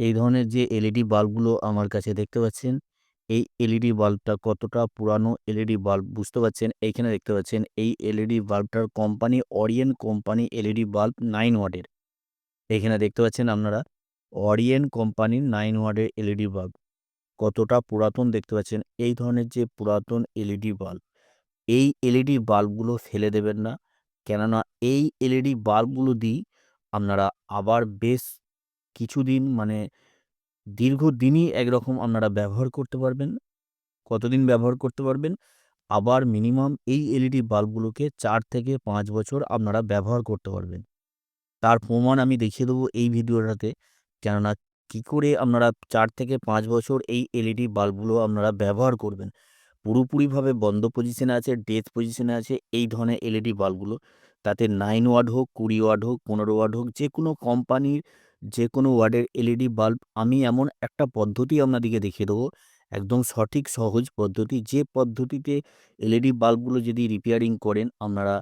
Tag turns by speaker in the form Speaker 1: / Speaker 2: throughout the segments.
Speaker 1: এই ধরনের যে এলইডি বাল্বগুলো আমার কাছে দেখতে পাচ্ছেন, এই এলইডি বাল্বটা কতটা পুরানো এলইডি বাল্ব বুঝতে পারছেন। এইখানে দেখতে পাচ্ছেন এই LED বাল্বটার company Orient company LED bulb nine ওয়াটের। এখানে দেখতে পাচ্ছেন আপনারা ওরিয়েন্ট কোম্পানির 9 ওয়াটের এলইডি বাল্ব। কতটা পুরাতন দেখতে পাচ্ছেন। এই ধরনের যে পুরাতন এলইডি বাল্ব, এই এলইডি বাল্বগুলো ফেলে দেবেন না। কেননা এই এলইডি বাল্বগুলো দিয়েই আপনারা আবার বেশ কিছুদিন মানে দীর্ঘদিনই একরকম আপনারা ব্যবহার করতে পারবেন। কতদিন ব্যবহার করতে পারবেন? আবার মিনিমাম এই এলইডি বাল্বগুলোকে চার থেকে পাঁচ বছর আপনারা ব্যবহার করতে পারবেন। তার প্রমাণ আমি দেখিয়ে দেবো এই ভিডিওটাতে। কেননা কি করে আপনারা চার থেকে পাঁচ বছর এই এলইডি বাল্বগুলো আপনারা ব্যবহার করবেন। পুরোপুরিভাবে বন্ধ পজিশনে আছে, ডেথ পজিশনে আছে এই ধরনের এলইডি বাল্বগুলো। তাতে নাইন ওয়াট হোক, ২০ ওয়াট হোক, ১৫ ওয়াট হোক যে কোনো কোম্পানির যেকোনো ওয়ার্ডের এলইডি বাল্ব, আমি এমন একটা পদ্ধতি আপনাদেরকে দেখিয়ে দেবো। একদম সঠিক, সহজ পদ্ধতি। যে পদ্ধতিতে এলইডি বাল্বগুলো যদি রিপেয়ারিং করেন, আপনারা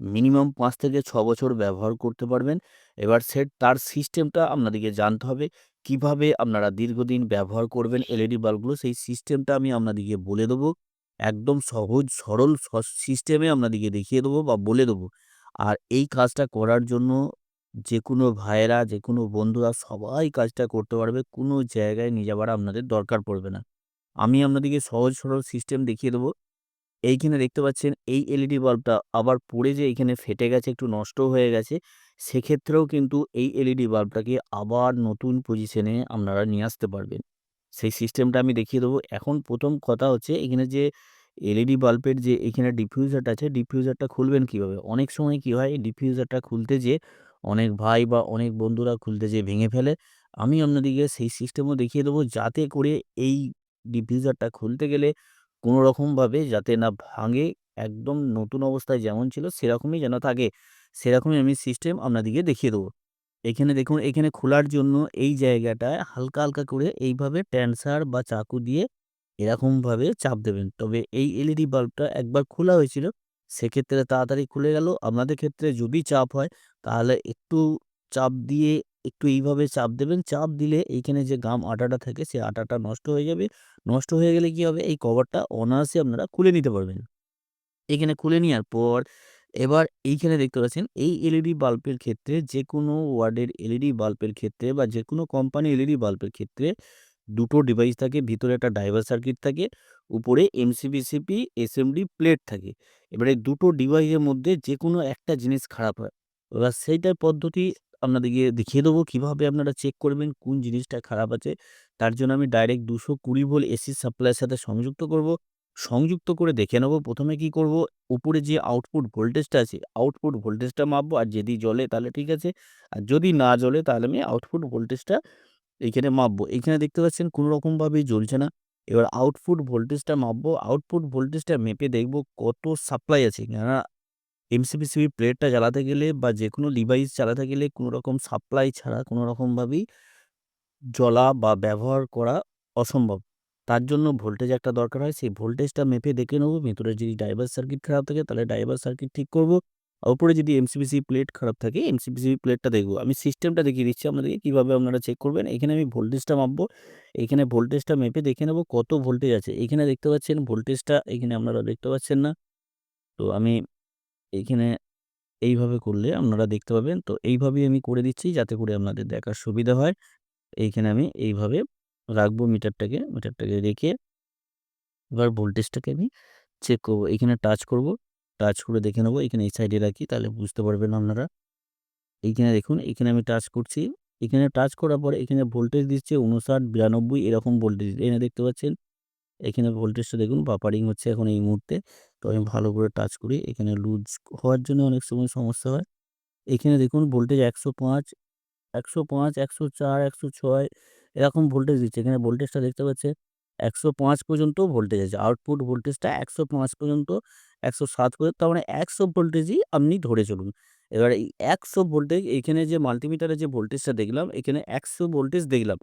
Speaker 1: মিনিমাম পাঁচ থেকে ছ বছর ব্যবহার করতে পারবেন। এবার সেট তার সিস্টেমটা আপনাদেরকে জানতে হবে। কীভাবে আপনারা দীর্ঘদিন ব্যবহার করবেন এলইডি বাল্বগুলো, সেই সিস্টেমটা আমি আপনাদেরকে বলে দেবো। একদম সহজ, সরল সিস্টেমে আপনাদেরকে দেখিয়ে দেবো বা বলে দেবো। আর এই কাজটা করার জন্য যেকোনো ভাইয়েরা, যে কোনো বন্ধুরা সবাই কাজটা করতে পারবে। কোনো জায়গায় নিয়ে যাবার আপনাদের দরকার পড়বে না। আমি আপনাদেরকে সহজ সরল সিস্টেম দেখিয়ে দেবো। এইখানে দেখতে পাচ্ছেন এই এলইডি বাল্বটা আবার পড়ে যে এইখানে ফেটে গেছে, একটু নষ্ট হয়ে গেছে। সেক্ষেত্রেও কিন্তু এই এলইডি বাল্বটাকে আবার নতুন পজিশনে আপনারা নিয়ে আসতে পারবেন। সেই সিস্টেমটা আমি দেখিয়ে দেবো। এখন প্রথম কথা হচ্ছে এখানে যে এলইডি বাল্বের যে এখানে ডিফিউজারটা আছে, ডিফিউজারটা খুলবেন কীভাবে? অনেক সময় কী হয় ডিফিউজারটা খুলতে যেয়ে অনেক ভাই বা অনেক বন্ধুরা খুলতে যেয়ে ভেঙে ফেলে। আমি আপনাদেরকে সেই সিস্টেমও দেখিয়ে দেবো যাতে করে এই ডিফিউজারটা খুলতে গেলে কোনো রকমভাবে যাতে না ভাঙে, একদম নতুন অবস্থায় যেমন ছিল সেরকমই যেন থাকে। সেরকমই আমি সিস্টেম আপনাদেরকে দেখিয়ে দেবো। এখানে দেখুন এখানে খোলার জন্য এই জায়গাটায় হালকা, হালকা করে এইভাবে ট্যান্সার বা চাকু দিয়ে এরকমভাবে চাপ দেবেন। তবে এই এলইডি বাল্বটা একবার খোলা হয়েছিল। সেক্ষেত্রে তাড়াতাড়ি খুলে গেল। আপনাদের ক্ষেত্রে যদি চাপ হয়, তাহলে একটু চাপ দিয়ে একটু এইভাবে চাপ দেবেন। চাপ দিলে এইখানে যে গাম আটাটা থাকে সেই আটাটা নষ্ট হয়ে যাবে। নষ্ট হয়ে গেলে কী হবে? এই কভারটা অনায়াসে আপনারা খুলে নিতে পারবেন। এখানে খুলে নেওয়ার পর, এবার এইখানে দেখতে পাচ্ছেন, এই এলইডি বাল্বের ক্ষেত্রে যে কোনো ওয়ার্ডের এলইডি বাল্বের ক্ষেত্রে বা যে কোনো কোম্পানির এলইডি বাল্বের ক্ষেত্রে দুটো ডিভাইস থাকে। ভিতরে একটা ড্রাইভার সার্কিট থাকে। উপরে এমসিবিসিপি এসএমডি প্লেট থাকে। এবারে দুটো ডিভাইসের মধ্যে যে কোনো একটা জিনিস খারাপ হয়। এবার সেইটার পদ্ধতি আপনাদেরকে দেখিয়ে দেবো কীভাবে আপনারা চেক করবেন কোন জিনিসটা খারাপ আছে। তার জন্য আমি ডাইরেক্ট দুশো কুড়ি ভোল এসি সাপ্লাইয়ের সাথে সংযুক্ত করব। সংযুক্ত করে দেখে নেব। ১ম এ কী করব? উপরে যে আউটপুট ভোল্টেজটা আছে, আউটপুট ভোল্টেজটা মাপবো। আর যদি জলে তাহলে ঠিক আছে। আর যদি না জলে তাহলে আমি আউটপুট ভোল্টেজটা এইখানে মাপবো। এইখানে দেখতে পাচ্ছেন কোনোরকমভাবেই জ্বলছে না। এবার আউটপুট ভোল্টেজটা মাপবো। আউটপুট ভোল্টেজটা মেপে দেখব কত সাপ্লাই আছে। কেননা এমসিবিসিবি প্লেটটা চালাতে গেলে বা যে কোনো ডিভাইস চালাতে গেলে কোনো রকম সাপ্লাই ছাড়া কোনো রকমভাবেই জ্বলা বা ব্যবহার করা অসম্ভব। তার জন্য ভোল্টেজ একটা দরকার হয়। সেই ভোল্টেজটা মেপে দেখে নেব। ভেতরে যদি ড্রাইভার সার্কিট খারাপ থাকে, তাহলে ড্রাইভার সার্কিট ঠিক করব। উপরে যদি এমসিবিসিবি প্লেট খারাপ থাকে এমসিবিসিবি প্লেটটা দেখব। আমি সিস্টেমটা দেখিয়ে দিচ্ছি আপনাদেরকে, কীভাবে আপনারা চেক করবেন। এখানে আমি ভোল্টেজটা মাপবো। এইখানে ভোল্টেজটা মেপে দেখে নেব কত ভোল্টেজ আছে। এইখানে দেখতে পাচ্ছেন ভোল্টেজটা এইখানে আপনারা দেখতে পাচ্ছেন না। তো আমি এইখানে এইভাবে করলে আপনারা দেখতে পাবেন। তো এইভাবেই আমি করে দিচ্ছি যাতে করে আপনাদের দেখার সুবিধা হয়। এইখানে আমি এইভাবে রাখব মিটারটাকে। মিটারটাকে রেখে এবার ভোল্টেজটাকে আমি চেক করব। এইখানে টাচ করব। টাচ করে দেখে নেব। এখানে এই সাইডে রাখি তাহলে বুঝতে পারবেন আপনারা। এইখানে দেখুন এইখানে আমি টাচ করছি। এখানে টাচ করার পরে এখানে ভোল্টেজ দিচ্ছে ৫৯, ৯২ এরকম ভোল্টেজ। এখানে দেখতে পাচ্ছেন। এখানে ভোল্টেজটা দেখুন বাপারিং হচ্ছে এখন এই মুহূর্তে। তো আমি ভালো করে টাচ করি। এখানে লুজ হওয়ার জন্য অনেক সময় সমস্যা হয়। এখানে দেখুন ভোল্টেজ ১০৫, ১০৫, ১০৪, ১০৬ এরকম ভোল্টেজ দিচ্ছে। এখানে ভোল্টেজটা দেখতে পাচ্ছেন ১০৫ পর্যন্ত ভোল্টেজ আছে। আউটপুট ভোল্টেজটা ১০৫ পর্যন্ত ১০৭ পর্যন্ত, তার মানে ১০০ ভোল্টেজই আপনি ধরে চলুন। এবার এই ১০০ ভোল্টেজ এখানে যে মাল্টিমিটারে যে ভোল্টেজটা দেখলাম, এখানে ১০০ ভোল্টেজ দেখলাম।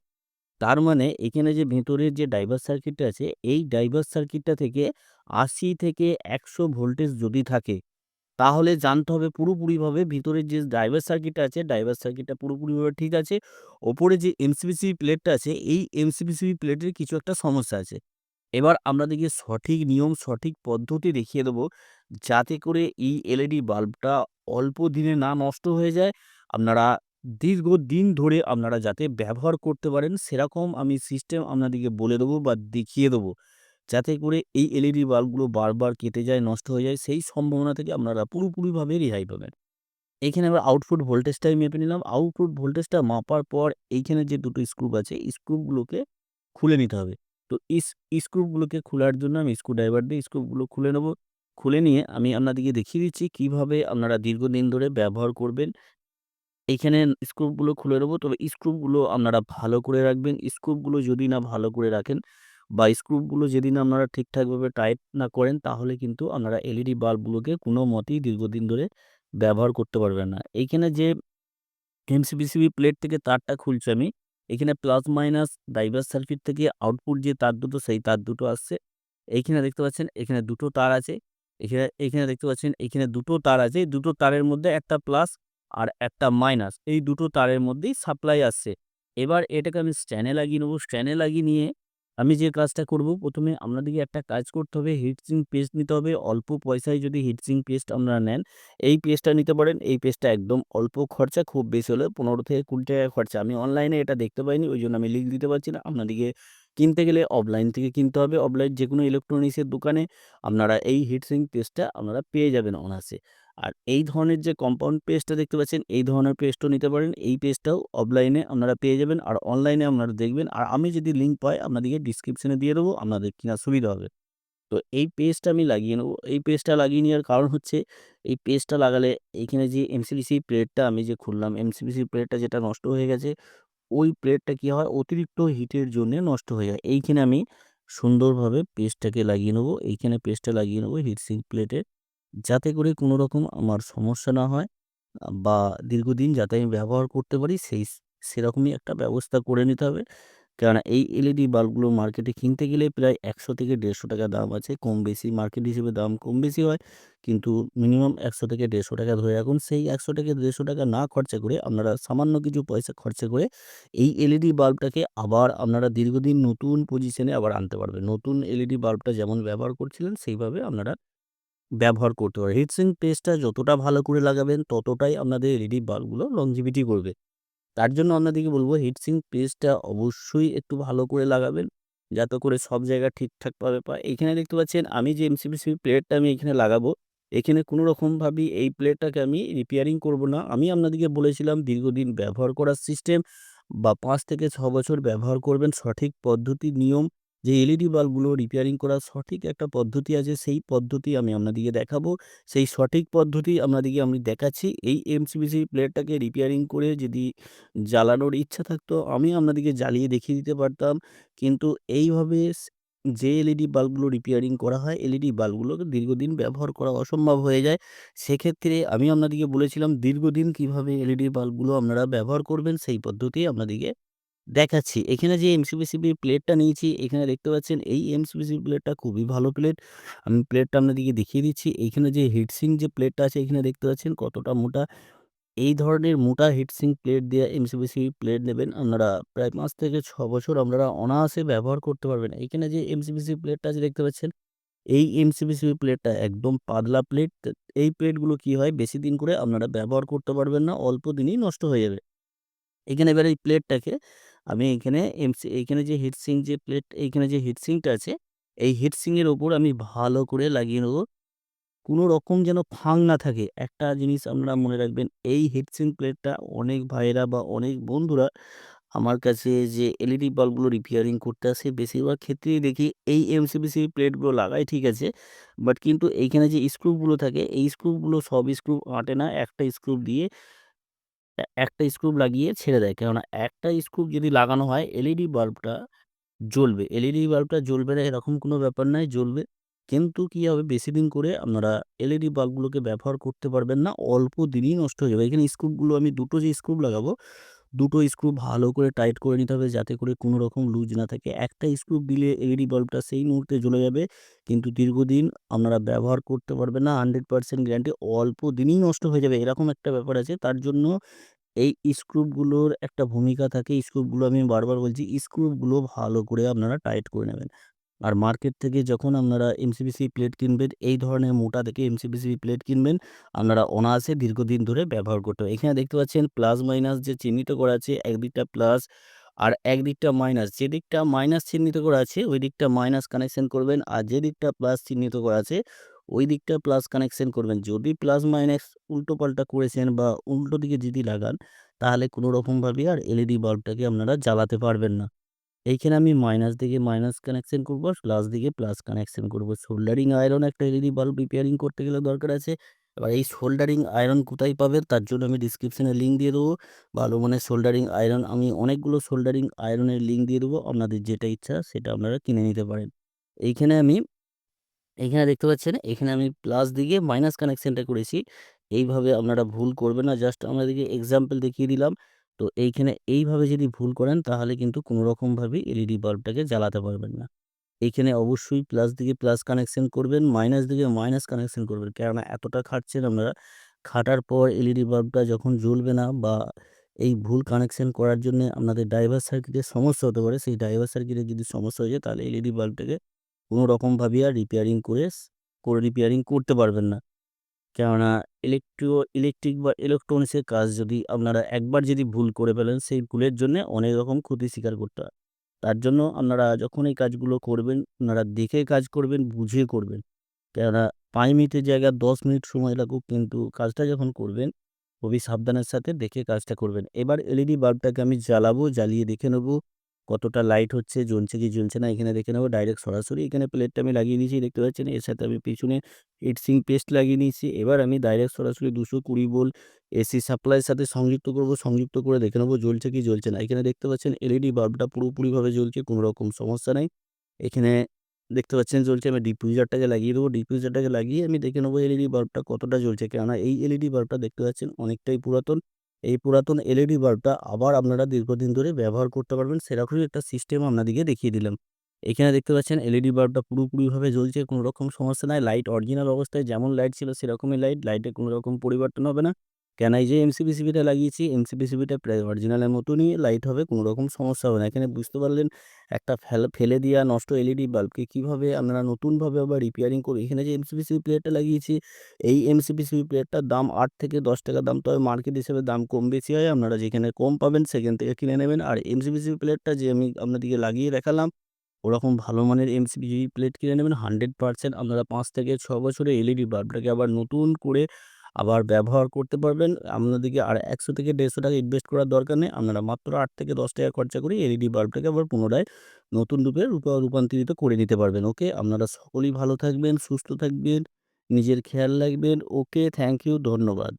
Speaker 1: তার মানে এখানে যে ভেতরের যে ড্রাইভার সার্কিটটা আছে, এই ড্রাইভার সার্কিটটা থেকে ৮০ থেকে ১০০ ভোল্টেজ যদি থাকে তাহলে জানতে হবে পুরোপুরিভাবে ভিতরের যে ড্রাইভার সার্কিটটা আছে, ড্রাইভার সার্কিটটা পুরোপুরিভাবে ঠিক আছে। ওপরে যে এমসিবিসি প্লেটটা আছে, এই এমসিবিসি প্লেটের কিছু একটা সমস্যা আছে। এবার আপনাদেরকে সঠিক নিয়ম, সঠিক পদ্ধতি দেখিয়ে দেবো, যাতে করে এই এলইডি বাল্বটা অল্প দিনে না নষ্ট হয়ে যায়। আপনারা দীর্ঘ দিন ধরে আপনারা যাতে ব্যবহার করতে পারেন, সেরকম আমি সিস্টেম আপনাদেরকে বলে দেবো বা দেখিয়ে দেবো। যাতে করে এই এলইডি বাল্বগুলো বারবার কেটে যায়, নষ্ট হয়ে যায়, সেই সম্ভাবনা থেকে আপনারা পুরোপুরিভাবে রেহাই পাবেন। এইখানে আবার আউটপুট ভোল্টেজটা আমি মেপে নিলাম। আউটপুট ভোল্টেজটা মাপার পর এইখানে যে দুটো স্ক্রুপ আছে, স্ক্রুপগুলোকে খুলে নিতে হবে। তো ইস স্ক্রুগুলোকে খোলার জন্য আমি স্ক্রুড্রাইভার দিয়ে স্ক্রুপগুলো খুলে নেব। খুলে নিয়ে আমি আপনাদেরকে দেখিয়ে দিচ্ছি কীভাবে আপনারা দীর্ঘদিন ধরে ব্যবহার করবেন। এইখানে স্ক্রুপগুলো খুলে নেব তবে স্ক্রুপগুলো আপনারা ভালো করে রাখবেন। স্ক্রুপগুলো যদি না ভালো করে রাখেন বা স্ক্রুগুলো যেদিন আপনারা ঠিকঠাকভাবে টাইট না করেন, তাহলে কিন্তু আপনারা এলইডি বাল্বগুলোকে কোনো মতেই দীর্ঘদিন ধরে ব্যবহার করতে পারবেন না। এইখানে যে এমসিবিসিবি প্লেট থেকে তারটা খুলছি আমি, এখানে প্লাস মাইনাস ড্রাইভার সার্কিট থেকে আউটপুট যে তার দুটো, সেই তার দুটো আসছে। এইখানে দেখতে পাচ্ছেন, এখানে দুটো তার আছে। এখানে এইখানে দেখতে পাচ্ছেন, এখানে দুটো তার আছে। দুটো তারের মধ্যে একটা প্লাস আর একটা মাইনাস। এই দুটো তারের মধ্যেই সাপ্লাই আসছে। এবার এটাকে আমি স্ট্যান্ডে লাগিয়ে নেব স্ট্যান্ডে লাগিয়ে নিয়ে আমি যে কাজটা করব, ১ম এ আপনাদেরকে একটা কাজ করতে হবে, হিটসিং পেস্ট নিতে হবে। অল্প পয়সায় যদি হিটসিং পেস্ট আপনারা নেন, এই পেস্টটা নিতে পারেন। এই পেস্টটা একদম অল্প খরচা, খুব বেশি হলে ১৫-২০ টাকা খরচা। আমি অনলাইনে এটা দেখতে পাইনি, ওই জন্য আমি লিঙ্ক দিতে পারছি না। আপনাদেরকে কিনতে গেলে অফলাইন থেকে কিনতে হবে। অফলাইন যে কোনো ইলেকট্রনিক্সের দোকানে আপনারা এই হিটসিং পেস্টটা আপনারা পেয়ে যাবেন অনায়াসে। আর এই ধরনের যে কম্পাউন্ড পেস্টটা দেখতে পাচ্ছেন, এই ধরনের পেস্টও নিতে পারেন। এই পেস্টটাও অফলাইনে আপনারা পেয়ে যাবেন। আর অনলাইনে আপনারা দেখবেন। আর আমি যদি লিঙ্ক পাই আপনাদেরকে ডিসক্রিপশনে দিয়ে দেবো, আপনাদের কেনার সুবিধা হবে। তো এই পেস্টটা আমি লাগিয়ে নেব। এই পেস্টটা লাগিয়ে নেওয়ার কারণ হচ্ছে, এই পেস্টটা লাগালে এইখানে যে এমসিবিসি প্লেটটা আমি যে খুললাম, এমসিবিসি প্লেটটা যেটা নষ্ট হয়ে গেছে, ওই প্লেটটা কি হয় অতিরিক্ত হিটের জন্যে নষ্ট হয়ে যায়। এইখানে আমি সুন্দরভাবে পেস্টটাকে লাগিয়ে নেব। এইখানে পেস্টটা লাগিয়ে নেব হিটসিং প্লেটে। যাতে করে কোনো রকম আমার সমস্যা না হয় বা দীর্ঘদিন যাতে আমি ব্যবহার করতে পারি, সেই সেরকমই একটা ব্যবস্থা করে নিতে হবে। কেননা এই এলইডি বাল্বগুলো মার্কেটে কিনতে গেলে প্রায় ১০০-১৫০ টাকা দাম আছে। কম বেশি মার্কেট হিসেবে দাম কম বেশি হয়। কিন্তু মিনিমাম ১০০-১৫০ টাকা ধরে রাখুন। সেই ১০০-১৫০ টাকা না খরচা করে আপনারা সামান্য কিছু পয়সা খরচা করে এই এলইডি বাল্বটাকে আবার আপনারা দীর্ঘদিন নতুন পজিশনে আবার আনতে পারবেন। নতুন এলইডি বাল্বটা যেমন ব্যবহার করছিলেন, সেইভাবে আপনারা ব্যবহার করতে পারেন। হিটসিঙ্ক পেস্টটা যতটা ভালো করে লাগাবেন, ততটাই আপনাদের এলইডি বাল্বগুলো লংজিভিটি করবে। তার জন্য আপনাদেরকে বলব, হিটসিঙ্ক পেস্টটা অবশ্যই একটু ভালো করে লাগাবেন, যাতে করে সব জায়গা ঠিকঠাকভাবে পায়। এখানে দেখতে পাচ্ছেন, আমি যে এমসিবিসি প্লেটটা আমি এখানে লাগাবো, এখানে কোনো রকমভাবেই এই প্লেটটাকে আমি রিপেয়ারিং করব না। আমি আপনাদেরকে বলেছিলাম দীর্ঘদিন ব্যবহার করার সিস্টেম বা পাঁচ থেকে ছ বছর ব্যবহার করবেন। সঠিক পদ্ধতি, নিয়ম যে এলইডি বাল্বগুলো রিপেয়ারিং করার সঠিক একটা পদ্ধতি আছে, সেই পদ্ধতি আমি আপনাদেরকে দেখাবো। সেই সঠিক পদ্ধতি আপনাদেরকে আমি দেখাচ্ছি। এই এমসিবিসি প্লেটটাকে রিপেয়ারিং করে যদি জ্বালানোর ইচ্ছা থাকতো, আমি আপনাদেরকে জ্বালিয়ে দেখিয়ে দিতে পারতাম। কিন্তু এইভাবে যে এলইডি বাল্বগুলো রিপেয়ারিং করা হয়, এলইডি বাল্বগুলোকে দীর্ঘদিন ব্যবহার করা অসম্ভব হয়ে যায়। সেক্ষেত্রে আমি আপনাদেরকে বলেছিলাম দীর্ঘদিন কীভাবে এলইডি বাল্বগুলো আপনারা ব্যবহার করবেন, সেই পদ্ধতি আপনাদেরকে দেখাচ্ছি। এখানে যে এমসিবিসিবি প্লেটটা নিয়েছি, এখানে দেখতে পাচ্ছেন এই এমসিবিসি প্লেটটা খুবই ভালো প্লেট। আমি প্লেটটা আপনাদেরকে দেখিয়ে দিচ্ছি। এইখানে যে হিটসিং যে প্লেটটা আছে, এখানে দেখতে পাচ্ছেন কতটা মোটা। এই ধরনের মোটা হিটসিং প্লেট দিয়ে এমসিবিসি প্লেট নেবেন, আপনারা প্রায় ৫ থেকে ৬ বছর আপনারা অনায়াসে ব্যবহার করতে পারবেন। এইখানে যে এমসিবিসি প্লেটটা আছে দেখতে পাচ্ছেন, এই এমসিবিসি প্লেটটা একদম পাতলা প্লেট। এই প্লেটগুলো কি হয়, বেশি দিন করে আপনারা ব্যবহার করতে পারবেন না, অল্প দিনেই নষ্ট হয়ে যাবে। এখানে এবার এই প্লেটটাকে আমি এখানে এমসি এইখানে যে হিটসিঙ্ক যে প্লেট, এইখানে যে হিটসিঙ্কটা আছে, এই হিটসিঙ্কের ওপর আমি ভালো করে লাগিয়ে নেব। কোনো রকম যেন ফাঁক না থাকে। একটা জিনিস আপনারা মনে রাখবেন, এই হিটসিঙ্ক প্লেটটা অনেক ভাইয়েরা বা অনেক বন্ধুরা আমার কাছে যে এলইডি বাল্বগুলো রিপেয়ারিং করতে আসে, বেশিরভাগ ক্ষেত্রেই দেখি এই এমসিবিসি প্লেটগুলো লাগায় ঠিক আছে। বাট কিন্তু এইখানে যে স্ক্রুগুলো থাকে, এই স্ক্রুগুলো সব স্ক্রু আঁটে না। একটা স্ক্রু দিয়ে একটা স্ক্রুপ লাগিয়ে ছেড়ে দেয়। কেননা একটা স্ক্রুপ যদি লাগানো হয়, এলইডি বাল্বটা জ্বলবে। এলইডি বাল্বটা জ্বলবে না এরকম কোনো ব্যাপার নাই, জ্বলবে। কিন্তু কি হবে, বেশি দিন করে আপনারা এলইডি বাল্বগুলোকে ব্যবহার করতে পারবেন না। অল্প দিনই নষ্ট হয়ে যাবে। এখানে স্ক্রুপগুলো আমি দুটো যে স্ক্রুপ লাগাবো, দুটো স্ক্রু ভালো করে টাইট করে নিতে হবে যাতে করে কোনো রকম লুজ না থাকে। একটা স্ক্রু দিলে এলইডি বাল্বটা সেই মুহূর্তে জ্বলে যাবে, কিন্তু দীর্ঘদিন আপনারা ব্যবহার করতে পারবেন না হান্ড্রেড পার্সেন্ট গ্যারান্টি অল্প দিনই নষ্ট হয়ে যাবে, এরকম একটা ব্যাপার আছে। তার জন্য এই স্ক্রুগুলোর একটা ভূমিকা থাকে স্ক্রুগুলো আমি বারবার বলছি স্ক্রুগুলো ভালো করে আপনারা টাইট করে নেবেন। আর মার্কেট থেকে যখন আপনারা এমসিবিসি প্লেট কিনবেন, এই ধরনের মোটা থেকে এমসিবিসি প্লেট কিনবেন, আপনারা অনায়াসে দীর্ঘদিন ধরে ব্যবহার করতে হবে। এখানে দেখতে পাচ্ছেন প্লাস মাইনাস যে চিহ্নিত করা আছে, একদিকটা প্লাস আর একদিকটা মাইনাস যে দিকটা মাইনাস চিহ্নিত করা আছে, ওই দিকটা মাইনাস কানেকশন করবেন আর যে দিকটা প্লাস চিহ্নিত করা আছে, ওই দিকটা প্লাস কানেকশন করবেন। যদি প্লাস মাইনাস উল্টো পাল্টা করেছেন বা উল্টো দিকে যদি লাগান, তাহলে কোনো রকমভাবে আর এলইডি বাল্বটাকে আপনারা জ্বালাতে পারবেন না। এইখানে আমি মাইনাস দিকে মাইনাস কানেকশন করব প্লাস দিকে প্লাস কানেকশন করব। সোল্ডারিং আয়রন একটা এলইডি বাল্ব রিপেয়ারিং করতে গেলে দরকার আছে। এবার এই সোল্ডারিং আয়রন কোথায় পাবেন তার জন্য আমি ডিসক্রিপশনে লিঙ্ক দিয়ে দেবো। ভালো মানে সোল্ডারিং আয়রন আমি অনেকগুলো সোল্ডারিং আয়রনের লিঙ্ক দিয়ে দেবো। আপনাদের যেটা ইচ্ছা সেটা আপনারা কিনে নিতে পারেন। এইখানে আমি, এইখানে দেখতে পাচ্ছেন এখানে আমি প্লাস দিকে মাইনাস কানেকশনটা করেছি। এইভাবে আপনারা ভুল করবেন না। জাস্ট আপনাদেরকে এক্সাম্পল দেখিয়ে দিলাম। তো এইখানে এইভাবে যদি ভুল করেন, তাহলে কিন্তু কোনো রকমভাবেই এলইডি বাল্বটাকে জ্বালাতে পারবেন না। এইখানে অবশ্যই প্লাস দিকে প্লাস কানেকশন করবেন মাইনাস দিকে মাইনাস কানেকশন করবেন। কেননা এতটা খাটছেন আপনারা, খাটার পর এলইডি বাল্বটা যখন জ্বলবে না বা এই ভুল কানেকশন করার জন্য আপনাদের ড্রাইভার সার্কিটের সমস্যা হতে পারে, সেই ড্রাইভার সার্কিটে যদি সমস্যা হয়ে যায়, তাহলে এলইডি বাল্বটাকে কোনো রকমভাবেই আর রিপেয়ারিং করে করে রিপেয়ারিং করতে পারবেন না। কেননা ইলেকট্রিও ইলেকট্রিক বা ইলেকট্রনিক্সের কাজ যদি আপনারা একবার যদি ভুল করে ফেলেন, সেই ভুলের জন্যে অনেক রকম ক্ষতি স্বীকার করতে হয়। তার জন্য আপনারা যখন এই কাজগুলো করবেন, আপনারা দেখে কাজ করবেন, বুঝে করবেন। কেননা পাঁচ মিনিটের জায়গায় দশ মিনিট সময় লাগুক, কিন্তু কাজটা যখন করবেন, খুবই সাবধানের সাথে দেখে কাজটা করবেন। এবার এলইডি বাল্বটাকে আমি জ্বালাবো, জ্বালিয়ে দেখে নেব। কতটা লাইট হচ্ছে, জ্বলছে কি জ্বলছে না, এখানে দেখে নেব। ডাইরেক্ট সরাসরি এখানে প্লেটটা আমি লাগিয়ে দিয়েছি দেখতে পাচ্ছেন? এর সাথে আমি পিছনে হিটসিং পেস্ট লাগিয়ে নিয়েছি। এবার আমি ডাইরেক্ট সরাসরি দুশো কুড়ি ভোল্ট এসি সাপ্লাইয়ের সাথে সংযুক্ত করব, সংযুক্ত করে দেখে নেব জ্বলছে কি জ্বলছে না। এখানে দেখতে পাচ্ছেন এলইডি বাল্বটা পুরোপুরিভাবে জ্বলছে, কোনো রকম সমস্যা নেই। এখানে দেখতে পাচ্ছেন জ্বলছে, আমি ডিফিউজারটাকে লাগিয়ে দেবো। ডিফিউজারটাকে লাগিয়ে আমি দেখে নেব এলইডি বাল্বটা কতটা জ্বলছে। কেননা এই এলইডি বাল্বটা দেখতে পাচ্ছেন অনেকটাই পুরাতন। এই পুরাতন এলইডি বাল্বটা আবার আপনারা দীর্ঘদিন ধরে ব্যবহার করতে পারবেন, সেরকমই একটা সিস্টেম আপনাদেরকে দেখিয়ে দিলাম। এখানে দেখতে পাচ্ছেন এলইডি বাল্বটা পুরোপুরিভাবে জ্বলছে, কোনো রকম সমস্যা নাই লাইট অরিজিনাল অবস্থায় যেমন লাইট ছিল সেরকমই লাইট লাইটে কোনো রকম পরিবর্তন হবে না। কেন এই যে এমসিবিসিবিটা লাগিয়েছি এমসিবিসিবিটা প্রায় অরিজিনালের মতনই লাইট হবে কোনো রকম সমস্যা হবে না এখানে বুঝতে পারলেন একটা ফেল দেওয়া নষ্ট এলইডি বাল্বকে কীভাবে আপনারা নতুনভাবে আবার রিপেয়ারিং করে এখানে যে এমসিবিসিবি প্লেটটা লাগিয়েছি এই এমসিবিসিবি প্লেটটার দাম আট থেকে দশ টাকা দাম তবে মার্কেট হিসেবে দাম কম বেশি হয় আপনারা যেখানে কম পাবেন সেখান থেকে কিনে নেবেন আর এমসিবিসিবি প্লেটটা যে আমি আপনাদেরকে লাগিয়ে দেখালাম ওরকম ভালো মানের এমসিবিসিবি প্লেট কিনে নেবেন হান্ড্রেড পার্সেন্ট আপনারা পাঁচ থেকে ছ বছরে এলইডি বাল্বটাকে আবার নতুন করে আবার ব্যবহার করতে পারবেন। আপনাদেরকে আর একশো থেকে দেড়শো টাকা ইনভেস্ট করার দরকার নেই। আপনারা মাত্র আট থেকে দশ টাকা খরচা করে এলইডি বাল্বটাকে আবার পুনরায় নতুন রূপে রূপা- রূপান্তরিত করে নিতে পারবেন। ওকে? আপনারা সকলেই ভালো থাকবেন, সুস্থ থাকবেন, নিজের খেয়াল রাখবেন। ওকে? থ্যাংক ইউ ধন্যবাদ।